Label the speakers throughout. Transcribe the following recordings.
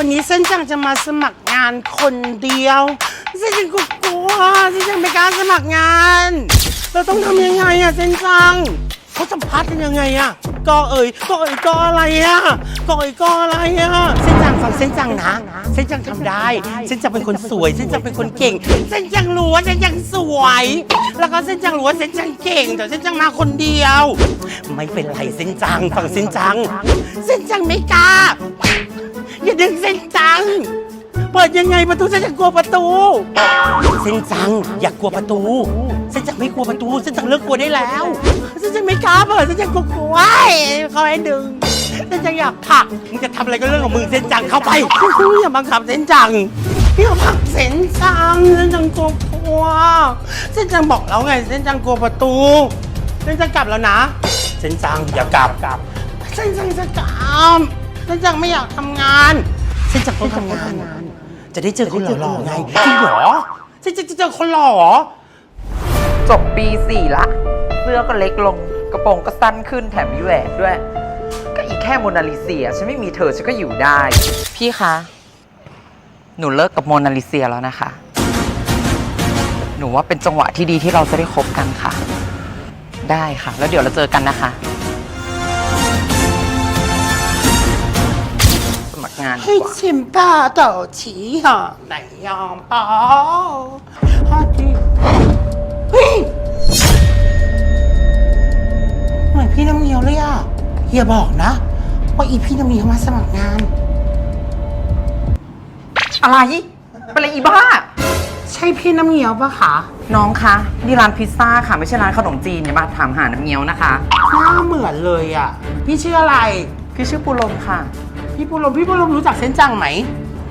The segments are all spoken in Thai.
Speaker 1: วันนี้เส้นจังจะมาสมัครงานคนเดียวเส้นจังก็กลัวเส้นจังไม่กล้าสมัครงาน เราต้องทำยังไงอะเส้นจังเขาสัมภาษณ์กันยังไงอะกอเอ่ยกอเอ่ยกออะไรอะกอเอ่ยกออะไรอะเส้นจังฟังเส้นจังนะเส้นจังทำได้ เส้นจังเป็นคนสวย เส้นจังเป็นคนเก่ง เส้นจังรู้ว่าเส้นจังสวย แล้วก็เส้นจังรู้ว่าเส้นจังเก่ง แต่เส้นจังมาคนเดียว ไม่เป็นไรเส้นจังฟังเส้นจัง เส้นจังไม่กล้า อย่าดึงเส้นจัง เปิดยังไงประตูเส้นจังกลัวประตู เส้นจังอย่ากลัวประตู เส้นจังไม่กลัวประตู เส้นจังเลิกกลัวได้แล้วเส้นจังไม่กล้าเปิดเส้นจังกลัวกลัวเขาให้ดึงเส้นจังอยากผลักมึงจะทำอะไรก็เรื่องของมึงเส้นจังเข้าไปอย่าบังคับเส้นจังอย่าผลักเส้นจังเส้นจังกลัวกลัวเส้นจังบอกแล้วไงเส้นจังกลัวประตู เส้นจังกลับแล้วนะ เส้นจังอย่ากลับกลับเส้นจังจะกลับ เส้นจังไม่อยากทำงานเส้นจังต้องทำงาน จะได้เจอคนหล่อๆไงจริงเหรอเส้นจังจะเจอคนหล่อเหรอ
Speaker 2: จบปีสี่ละ เสื้อก็เล็กลง กระโปรงก็สั้นขึ้นแถมมีแหวนด้วย ก็อีกแค่โมนาลิเซีย ฉันไม่มีเธอฉันก็อยู่ได้ พี่คะ หนูเลิกกับโมนาลิเซียแล้วนะคะ หนูว่าเป็นจังหวะที่ดีที่เราจะได้คบกันค่ะ ได้ค่ะ แล้วเดี๋ยวเราเจอกันนะคะ มัครงานดี
Speaker 1: ให้
Speaker 2: กว่า
Speaker 1: ชิมป้าเต่าฉีห่อไหนยอมเปล่าฮอดีเฮ้ยเหมือนพี่น้ำเงี้ยวเลยอะอย่าบอกนะ ว่าอีพี่น้ำเงี้ยวมาสมัครงาน
Speaker 2: อะไร เป็นอะไรอีบ้า
Speaker 1: ใช่พี่น้ำเงี้ยวปะคะ
Speaker 2: น้องคะนี่ร้านพิซซ่าค่ะ ไม่ใช่ร้านขนมจีนอย่ามาถามหาน้ำเงี้ยวนะคะ
Speaker 1: หน้าเหมือนเลยอะ พี่ชื่ออะไร
Speaker 2: พี่ชื่อปูลมค่ะ
Speaker 1: พี่ปุรมพี่ปุรมรู้จักเส้นจังไหม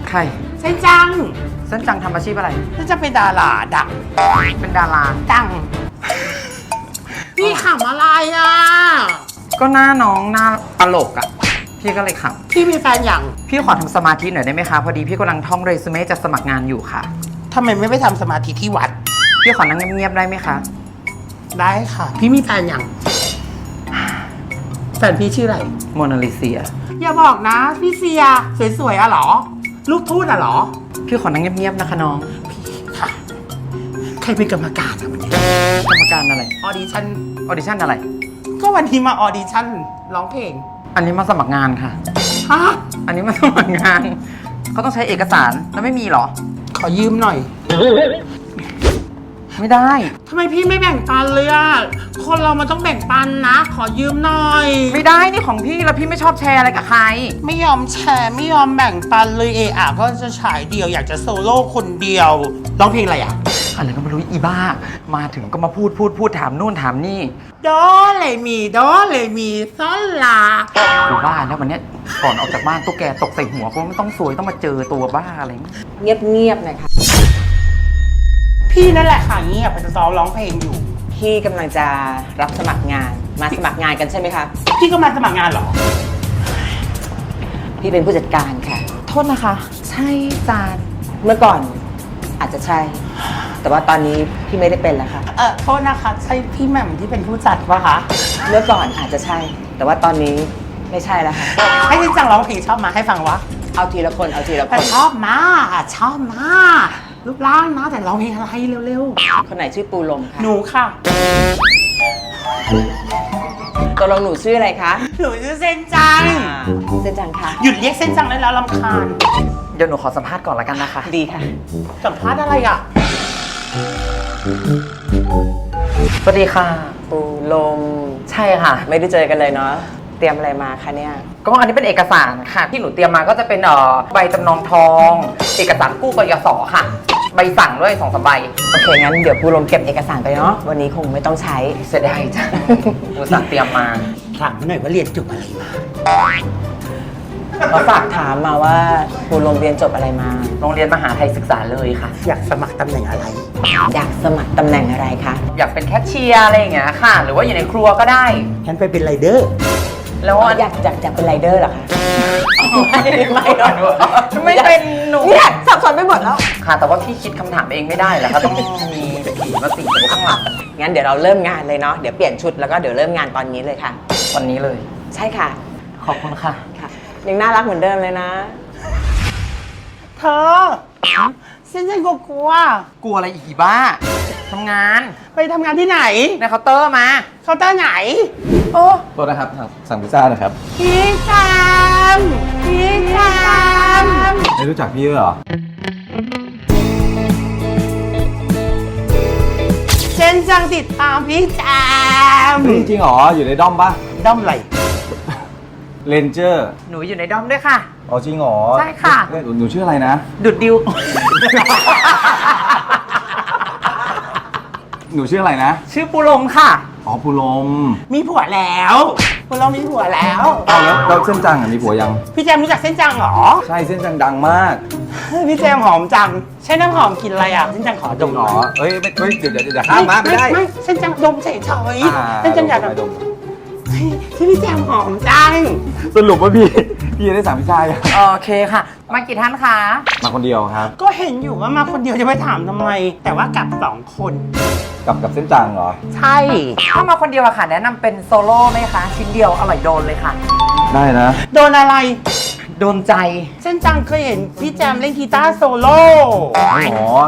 Speaker 2: ใคร
Speaker 1: เส้นจัง
Speaker 2: เส้นจังทำอาชีพอะไร
Speaker 1: เส้นจังเป็นดาราดัง
Speaker 2: เป็นดารา
Speaker 1: ดัง พี่ขำอะไรอะ
Speaker 2: ก็หน้าน้องหน้าตลกอะ่ะ พี่ก็เลยขับ
Speaker 1: พี่มีแฟนอย่าง
Speaker 2: พี่ขอทำสมาธิหน่อยได้ไหมคะ พอดีพี่กำลังท่องเรซูเม่จะสมัครงานอยู่ค่ะ
Speaker 1: ทำไมไม่ไปทำสมาธิที่วัด
Speaker 2: พี่ขอนั่งเงียบๆได้ไหมคะ
Speaker 1: ได้ค่ะ พี่มีแฟนอย่างแฟนพี่ชื่ออะไร
Speaker 2: โมนาลิเซีย
Speaker 1: อย่าบอกนะ พี่เซียสวยๆอะเหรอ ลูกทูตอะเหรอ
Speaker 2: พี่ขอนั่งเงียบๆนะคะน้อง
Speaker 1: ค่ะใครเป็นกรรมการอะวันนี้
Speaker 2: กรรมการอะไร
Speaker 1: ออดิชั่น
Speaker 2: ออดิชั่นอะไร
Speaker 1: ก็วันนี้มาออดิชั่นร้องเพลง
Speaker 2: อันนี้มาสมัครงานค่ะ
Speaker 1: ฮะ
Speaker 2: อันนี้มาสมัครงานเขาต้องใช้เอกสารแล้วไม่มีเหรอ
Speaker 1: ขอยืมหน่อย
Speaker 2: ไม่ได้
Speaker 1: ทำไมพี่ไม่แบ่งปันเลยอะคนเรามันต้องแบ่งปันนะ ขอยืมหน่อย
Speaker 2: ไม่ได้นี่ของพี่แล้วพี่ไม่ชอบแชร์อะไรกับใคร
Speaker 1: ไม่ยอมแชร์ไม่ยอมแบ่งปันเลยเอะอะก็จะฉายเดียวอยากจะโซโล่คนเดียวร้องเพลงอะไรอะ
Speaker 2: อะไรก็ไม่รู้อีบ้า มาถึงก็มาพูดพูดพูดถามนู่นถามนี่
Speaker 1: โดเลมีโดเลมีซอลลา
Speaker 2: กูบ้าแล้ววันเนี้ยก่อนออกจากบ้านตุ๊กแกตกใส่หัวกูไม่ต้องสวยต้องมาเจอตัวบ้าอะไรอย่างเงี้ย
Speaker 3: เงียบเงียบๆหน่อยค่ะ
Speaker 1: พี่นั่นแหละค่ะเงียบไปจะซ้อมร้องเพลงอยู่
Speaker 3: พี่กำลังจะรับสมัครงาน มาสมัครงานกันใช่ไหมคะ
Speaker 1: พี่ก็มาสมัครงานเหรอ
Speaker 3: พี่เป็นผู้จัดการค่ะ
Speaker 2: โทษนะคะ ใช่จาน
Speaker 3: เมื่อก่อนอาจจะใช่ แต่ว่าตอนนี้พี่ไม่ได้เป็นแล้วค่ะ
Speaker 1: เออโทษนะคะ ใช่พี่แหม่มที่เป็นผู้จัดปะคะ
Speaker 3: เมื่อก่อนอาจจะใช่ แต่ว่าตอนนี้ไม่ใช่แล้วค่ะ ให้
Speaker 1: ให้จริงจังร้องเพลงชอบมาให้ฟังวะ
Speaker 3: เอาทีละคนเอาทีละค
Speaker 1: แต่
Speaker 3: น
Speaker 1: ชอบมากชอบมาก รูปร่างนะแต่ร้องเพลงอะไรเร็ว
Speaker 3: คนไหนชื่อปูลม
Speaker 1: ๆ
Speaker 3: ค่ะ
Speaker 1: หนูค่ะ
Speaker 3: ตกลงหนูชื่ออะไรคะ
Speaker 1: หนูชื่อเส้นจัง
Speaker 3: อ่าเส้นจังค่ะ
Speaker 1: หยุดเรียกเส้นจังได้แล้วลำคาญ
Speaker 2: เดี๋ยวหนูขอสัมภาษณ์ก่อนละกันนะคะ
Speaker 3: ดีค่ะ
Speaker 1: สัมภาษณ์อะไรอะ
Speaker 2: สวัสดีค่ะ
Speaker 3: ปูลม
Speaker 2: ใช่ค่ะ
Speaker 3: ไม่ได้เจอกันเลยเนาะ เตรียมอะไรมาคะเนี่ย
Speaker 2: ก็อันนี้เป็นเอกสารค่ะ ที่หนูเตรียมมาก็จะเป็นเอ่อใบจำนองทอง เอกสารกู้กยศค่ะ ใบสั่งด้วยสองสามใบ
Speaker 3: โอเคงั้นเดี๋ยวปูลมเก็บเอกสารไปเนาะวันนี้คงไม่ต้องใช้
Speaker 2: เสียดายจ้ะอุตส่าห์เตรียมมา
Speaker 1: ถามมาหน่อยว่าเรียนจบอะไรมา
Speaker 3: เขาฝากถามมาว่าปูลมเรียนจบอะไรมา
Speaker 2: โรงเรียนมหาไทยศึกษาเลยค่ะ
Speaker 1: อยากสมัครตำแหน่งอะไร
Speaker 3: อยากสมัครตำแหน่งอะไรคะ
Speaker 2: อยากเป็นแคชเชียร์อะไรอย่างเงี้ยค่ะ หรือว่าอยู่ในครัวก็ได้
Speaker 1: งั้นไปเป็นไรเดอร์
Speaker 2: แล้ว
Speaker 3: อยากอยากอยากเป็นไรเดอร์เหรอคะไม่ไม่หรอก
Speaker 2: ไม่เป็นหนู
Speaker 3: เนี่ยสับสนไปหมดแล้ว
Speaker 2: ค่ะ แต่ว่าพี่คิดคำถามเองไม่ได้เหรอคะต้องมีผีมาติดอยู่ข้างหลัง
Speaker 3: งั้นเดี๋ยวเราเริ่มงานเลยเนาะ เดี๋ยวเปลี่ยนชุดแล้วก็เดี๋ยวเริ่มงานตอนนี้เลยค่ะ
Speaker 2: วันนี้เลย
Speaker 3: ใช่ค่ะ
Speaker 2: ขอบคุณค่ะ
Speaker 3: ค่ะยังน่ารักเหมือนเดิมเลยนะ
Speaker 1: เธอเส้นจังกลัว
Speaker 2: กลัวอะไรอีกอีบ้าทำงาน
Speaker 1: ๆไปทำงานที่ไหน
Speaker 2: ในเคาน์เตอร์มา
Speaker 1: เคาน์เตอร์ไหน
Speaker 2: โอ้
Speaker 4: โทษนะครับสั่งพิซซ่านะครับ
Speaker 1: พี่แจมพี่แจม
Speaker 4: ไม่รู้จักพี่ด้วยเหรอ
Speaker 1: นจังติดตามพี่แจม
Speaker 4: จริงเหรอ อยู่ในด้อมปะ
Speaker 1: ด้อมไหล
Speaker 4: เรนเจอร์
Speaker 2: หนูอยู่ในด้อมด้วยค่ะ
Speaker 4: อ๋อจริงเหรอ
Speaker 2: ใช่ค่ะ
Speaker 4: เอ้ยหนูหนูชื่ออะไรนะ
Speaker 2: ดุดดิว
Speaker 4: หนูชื่ออะไรนะ
Speaker 2: ชื่อปูลมค่ะ
Speaker 4: อ๋อปูลม
Speaker 1: มีผัวแล้วพวกเรามีผัวแล้ว
Speaker 4: เอาแล้วแล้วเส้นจังอะมีผัวยัง
Speaker 1: พี่แจมรู้จักเส้นจังเหรอ
Speaker 4: ใช่เส้นจังดังมาก
Speaker 1: พี่แจมหอมจัง ใช้น้ำหอมกลินอะไรอะเส้นจังขอดม
Speaker 4: เหรอเอ้ยไม่เฮ้ยเดี๋ยวเดี๋ยวเดี๋ยวห้ามมาไม่ได้
Speaker 1: ไม่เส้นจังดมเฉย
Speaker 4: อ่า
Speaker 1: ๆเส้นจังอยากแบบ
Speaker 4: ดม
Speaker 1: เฮ้ยที่พี่แจมหอมจัง
Speaker 4: สรุปว่าพี่ พี่ได้สั่งพิซซ่ายัง
Speaker 2: โอเคค่ะ มากี่ท่านคะ
Speaker 4: มาคนเดียวครับ
Speaker 1: ก็เห็นอยู่ว่ามาคนเดียวจะไปถามทำไม แต่ว่ากลับสองคน
Speaker 4: กับกับเส้นจังเหรอ
Speaker 1: ใช่
Speaker 2: ถ้ามาคนเดียวอะค่ะ แนะนำเป็นโซโล่ไหมคะ ชิ้นเดียวอร่อยโดนเลยค่ะ
Speaker 4: ได้นะ
Speaker 1: โดนอะไร
Speaker 2: โดนใจ
Speaker 1: เส้นจังเคยเห็นพี่แจมเล่นกีตาร์โซโล่
Speaker 4: อ๋อ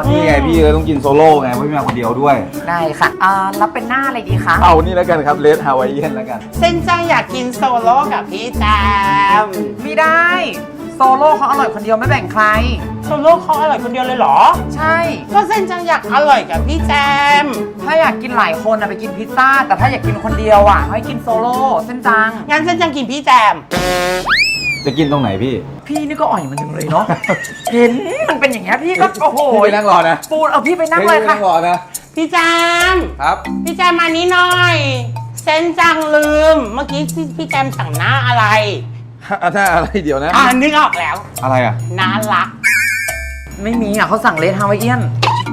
Speaker 4: นี่ไงพี่เลยต้องกินโซโล่ไงเพราะพี่มาคนเดียวด้วย
Speaker 2: ได้ค่ะ อ่าแล้วเป็นหน้าอะไรดีคะ
Speaker 4: เอานี่แล้วกันครับเลดฮาวายเอียนแล้วกัน
Speaker 1: เส้นจังอยากกินโซโล่กับพี่แจม
Speaker 2: ไม่ได้ โซโล่เขาอร่อยคนเดียวไม่แบ่งใคร
Speaker 1: โซโล่เขาอร่อยคนเดียวเลยเหรอ
Speaker 2: ใช่
Speaker 1: ก็เส้นจังอยากอร่อยกับพี่แจม
Speaker 2: ถ้าอยากกินหลายคนอะไปกินพิซซ่า แต่ถ้าอยากกินคนเดียวอะให้กินโซโล่เส้นจัง
Speaker 1: งั้นเส้นจังกินพี่แจม
Speaker 4: จะกินตรงไหนพี่
Speaker 2: พี่นี่ก็อ่อยมันจังเลยเนาะ เห็นมันเป็นอย่างเงี้ยพี่ก็โอ้โห
Speaker 4: พี่ไปนั่งรอนะ
Speaker 2: ปูนเอาพี่ไปนั่งเลยค่ะ
Speaker 4: พี่ไปนั่งรอนะ
Speaker 1: พี่แจม
Speaker 4: ครับ
Speaker 1: พี่แจมมานี้หน่อยเส้นจังลืม เมื่อกี้ที่พี่แจมสั่งหน้าอะไร
Speaker 4: ถ้าอะไรเดี๋ยวนะ
Speaker 1: อ่านึกออกแล้ว
Speaker 4: อะไรอะ
Speaker 1: น่ารัก
Speaker 2: ไม่มีอะเขาสั่งเลนฮาวายเอียน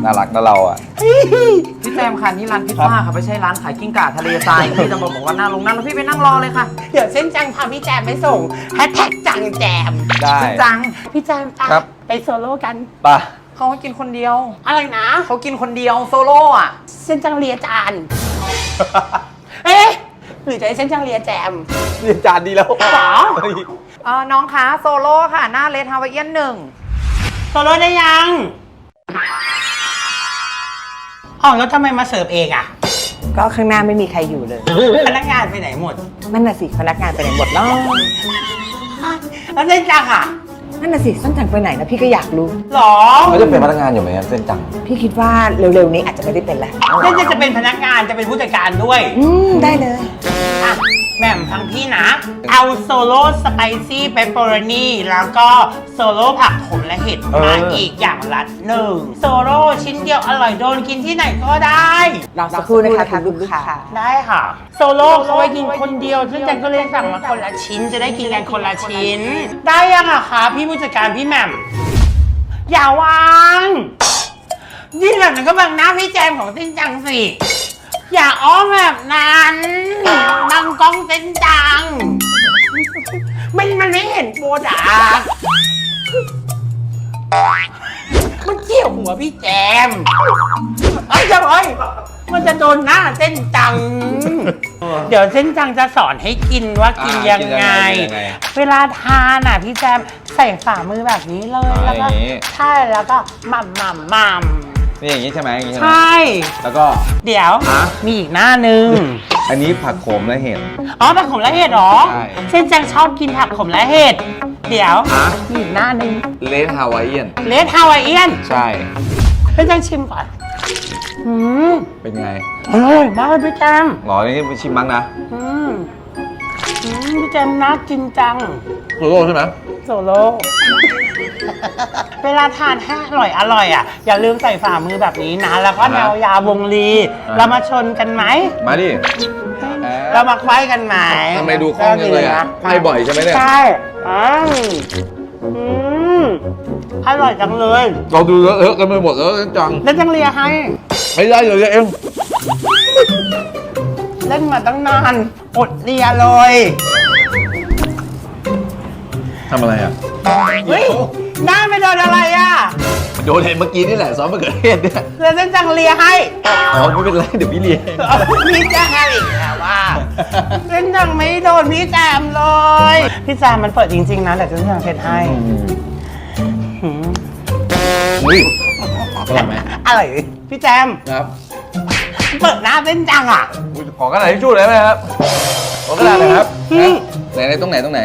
Speaker 4: น่ารักนะเราอะ
Speaker 2: พี่แจมค่ะนี่ร้านพิซซ่าค่ะไม่ใช่ร้านขายกิ้งก่าทะเลทรายพี่จะบอกบอกว่าหน้าลงหน้าแล้วพี่ไปนั่งรอเลยค่ะ
Speaker 1: เดี๋ยวเส้นจังพาพี่แจมไปส่งแฮชแท็กจังแจม
Speaker 4: ได้
Speaker 2: เส้นจัง
Speaker 1: พี่แจมไป
Speaker 4: ครับ
Speaker 1: ไปโซโล่กัน
Speaker 4: ไป่ะ
Speaker 2: เขาให้กินคนเดียว
Speaker 1: อะไรนะ
Speaker 2: เขากินคนเดียวโซโล่อะ
Speaker 1: เส้นจังเลียจาน เอ๊ะหรือจะให้เส้นจังเลียแจม
Speaker 4: เรียนจานดีแล้ว
Speaker 1: หรอ
Speaker 4: เฮ้ย
Speaker 2: เออน้องคะโซโล่ค่ะ หน้าเลนฮาวายเอียนหนึ่ง
Speaker 1: โซโล่ได้ยัง อ๋อแล้วทำไมมาเสิร์ฟเองอะ
Speaker 3: ก็ข้างหน้าไม่มีใครอยู่เลย
Speaker 1: พนักงานไปไหนหมด
Speaker 3: นั่นน่ะสิพนักงานไปไหนหมดเนาะ
Speaker 1: แล้วเส้นจังอะ
Speaker 3: นั่นน่ะสิส้นจังไปไหนนะพี่ก็อยากรู้
Speaker 1: หรอ
Speaker 4: เขาจะเป็นพนักงานอยู่ไหมครับเส้นจัง
Speaker 3: พี่คิดว่าเร็วๆนี้อาจจะไม่ได้เป็นแล้ว
Speaker 1: เส้นจังจะเป็นพนักงานจะเป็นผู้จัดการด้วย
Speaker 3: อืมได้เลย
Speaker 1: อะ แหม่มฟังพี่นะ เอาโซโล่สไปซี่เปปเปอโรนีแล้วก็โซโล่ผักขมและเห็ด
Speaker 4: เออ
Speaker 1: มาอีกอย่างละหนึ่งโซโล่ชิ้นเดียวอร่อยโดนกินที่ไหนก็ได้
Speaker 3: รอสักครู่นะคะคุณลูกค้า
Speaker 1: ได้ค่ะ โซโล่เขาไว้กินคนเดียว ซึ่งจันก็เลยสั่งมาคนละชิ้น จะได้กินกันคนละชิ้น ได้ยังอะคะพี่ผู้จัดการพี่แหม่มอย่าวางยิ่งแบบนั้นก็บังหน้าพี่แจมของเส้นจังสิ อย่าอ้อมแบบนั้นนั่งกล้องเส้นจัง มันมันไม่เห็นโปรดักต์มันเกี่ยวหัวพี่แจมเอ้ยจะเอ้ยมันจะโดนหน้าเส้นจัง เดี๋ยวเส้นจังจะสอนให้กินว่ากิน
Speaker 4: อ่า
Speaker 1: ยังไง
Speaker 4: กินยังไง
Speaker 1: เวลาทานอะพี่แจมใส่ฝ่ามือแบบนี้เลย
Speaker 4: อ่า
Speaker 1: แล้วก็
Speaker 4: อย่างนี้
Speaker 1: ใช่แล้วก็หม่ำหม่ำหม่ำ
Speaker 4: นี่อย่างนี้ใช่ไหมอย่างนี้ใช่ไหม
Speaker 1: ใช่
Speaker 4: แล้วก็
Speaker 1: เดี๋ยว
Speaker 4: ฮะ
Speaker 1: มีอีกหน้าหนึ่ง
Speaker 4: อันนี้ผักโขมและเห็ด
Speaker 1: อ๋อผักขมและเห็ดเหรอ
Speaker 4: ใช่
Speaker 1: เส้นจังชอบกินผักขมและเห็ด เดี๋ยว
Speaker 4: ฮะ
Speaker 1: มีอีกหน้าหนึ่ง
Speaker 4: เลดฮาวายเอียน
Speaker 1: เลดฮาวายเอียน
Speaker 4: ใช่
Speaker 1: เส้นจังชิมก่อนอืม
Speaker 4: เป็นไง
Speaker 1: อร่อยมากเลยพี่แจม
Speaker 4: หรอนี่ไปชิมบ้างนะ
Speaker 1: อืมอืมพี่แจมน่ากินจัง
Speaker 4: โซโล่ใช่ไหม
Speaker 1: โซโลเวลาทานให้อร่อยอร่อยอะ อย่าลืมใส่ฝ่ามือแบบนี้นะ แล้วก็แนวยาวงลีเรามาชนกันไหม
Speaker 4: มาดิ
Speaker 1: เรามาไขว้กันไหม
Speaker 4: ทำไมดูคล่องจังเลยอะไขว้บ่อยใช่ไหมเนี่ย
Speaker 1: ใช่อืมอืมอร่อยจังเลย
Speaker 4: เราดูเลอะๆกันไปหมดแล้วจัง
Speaker 1: แล้วจังเลียให้
Speaker 4: ไม่ได้เลยเอง
Speaker 1: เล่นมาตั้งนานอดเลียเลย
Speaker 4: ทำอะไรอะ
Speaker 1: เฮ้ยหน้าไม่โดนอะไรอะ
Speaker 4: โดนเห็นเมื่อกี้นี่แหละซอสมะเขือเทศเนี่ย
Speaker 1: แล้วเส้นจังเลียให้
Speaker 4: อ๋อไม่เป็นไรเดี๋ยวพี่เลี้ยง
Speaker 1: พี่แจมอีกแล้วว่าเส้นจังไม่โดนพี่แจมเลย พี่แจมมันเปิดจริงๆนะแต่เส้นจังเช็ดให้หืม
Speaker 4: อร่อยไหม
Speaker 1: อร่อยพี่แจม
Speaker 4: ครับ
Speaker 1: เปิดหน้าเส้นจังอะ
Speaker 4: อุ๊ยขอกระดาษทิชชู่เลยไหมครับขอกระดาษหน่อยครับ
Speaker 1: อืม
Speaker 4: ไหนไหนตรงไหนตรงไหน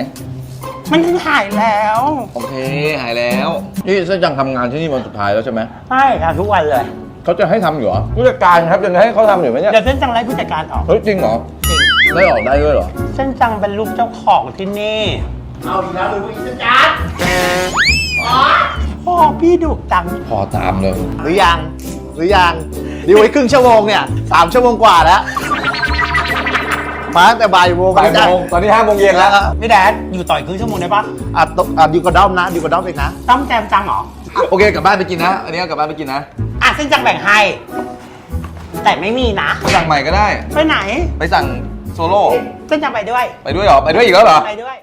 Speaker 1: มันถึงหายแล้ว
Speaker 4: โอเคหายแล้ว นี่เส้นจังทำงานที่นี่วันสุดท้ายแล้วใช่ไหม
Speaker 1: ใช่ค่ะทุกวันเลย
Speaker 4: เขาจะให้ทำอยู่เหรอผู้จัดการครับจะให้เขาทำอยู่ไหมเนี่ย
Speaker 1: เดี๋ยวเส้นจังไล่ผู้จัดการออก
Speaker 4: เฮ้ยจริงเหรอได้ออกได้ด้วยเหรอ
Speaker 1: เส้นจังเป็นลูกเจ้าของที่นี่เอาอีกแล้วหรือผู้จัดการพ่อพี่ดุจัง
Speaker 4: พอตามเลย
Speaker 5: หรือยัง หรือยังดีไว้ครึ่งชั่วโมงเนี่ยสามชั่วโมงกว่าแล้ว มาตั้งแต่บ่ายโมง
Speaker 4: บ่ายโมงตอนนี้ห้าโมงเย็นแล้ว
Speaker 1: พี่แดดอยู่ต่อยครึ่งชั่วโมงได้ปะ
Speaker 5: อะตอะอยู่กับด้อมนะอยู่กับด้อมเองนะ
Speaker 1: ต้อมแจมจังเหรอ
Speaker 4: โอเคกลับบ้านไปกินนะ อันนี้เอากลับบ้านไปกินนะ
Speaker 1: อะเส้นจังแบ่งให้ แต่ไม่มีนะ
Speaker 4: สั่งใหม่ก็ได้
Speaker 1: ไปไหน
Speaker 4: ไปสั่งโซโล่
Speaker 1: เส้นจังไปด้วย
Speaker 4: ไปด้วยเหรอ ไปด้วยอีกแล้วเหรอ
Speaker 1: ไปด้วย